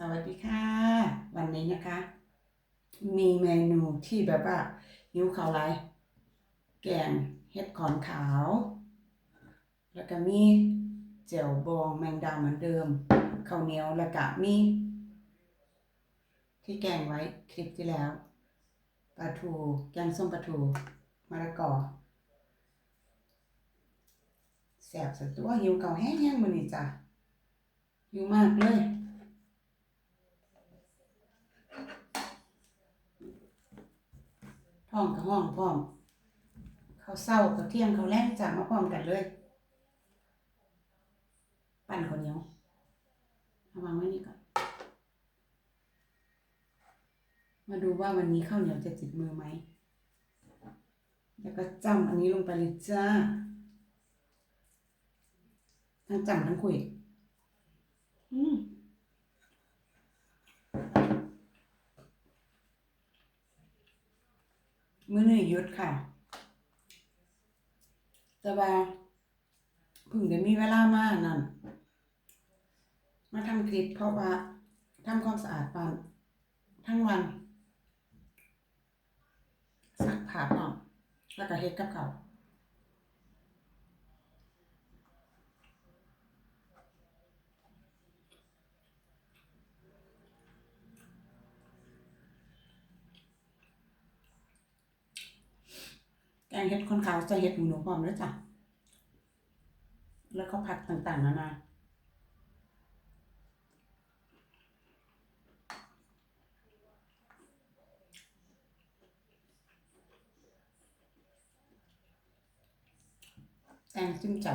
สวัสดีค่ะ วันนี้นะคะ มีเมนูที่แบบว่าหิวข้าวไรแกงเห็ดขอนขาว แล้วก็มีเจียวบองแมงดาเหมือนเดิมข้าวเหนียวแล้วก็มี ที่แกงไว้คลิปที่แล้วปลาทูแกงส้มปลาทูมะละกอแสบสุดตัวหิวเก่าวแห้งๆมือนี้จ้ะหิวมากเลย ท้องกับห้องพร้อม เขาวเศร้าเขาวเที่ยงเขาวแรงจากมาพร้อมกันเลย ปั่นข้าวเหนียวเอาวางไว้นี่ก่อน มาดูว่าวันนี้ข้าวเหนียวจะติดมือไหม แล้วก็จำอันนี้ลงไปเลยจ้า ทั้งจำทั้งคุย อืม มื้อนี้หยุดค่ะ แต่ว่าเพิ่งได้มีเวลามากนั่น มาทำคลิปเพราะว่าทำความสะอาดบ้านทั้งวันซักผ้าพร้อมแล้วก็เฮ็ดกับเขา เฮ็ดคนขาวใส่เฮ็ดหมูหนูพร้อมด้วจ้ะ แล้วก็ผักต่างๆนานาแตงจิ้มเจ้า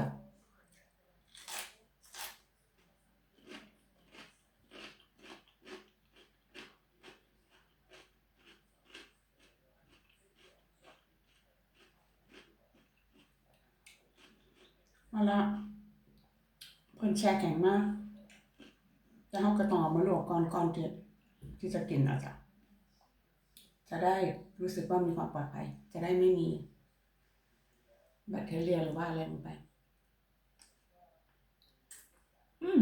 มาละเพิ่นแช่แข็งมากจะเอากระต่อมาลวกก่อนก่อนที่ที่จะกินอะจ้ะจะได้รู้สึกว่ามีความปลอดภัย จะได้ไม่มีแบคทีเรียหรือว่าอะไรลงไป อืม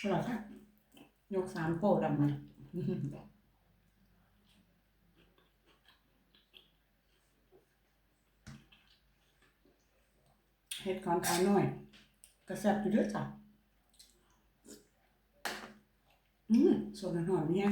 อร่อยค่ะ ยกสามโปรดำมา เห็ดก่อนขาวหน่อยกระแซบอยู่ด้วยจ้ะอืมสดหน่อยเนี่ย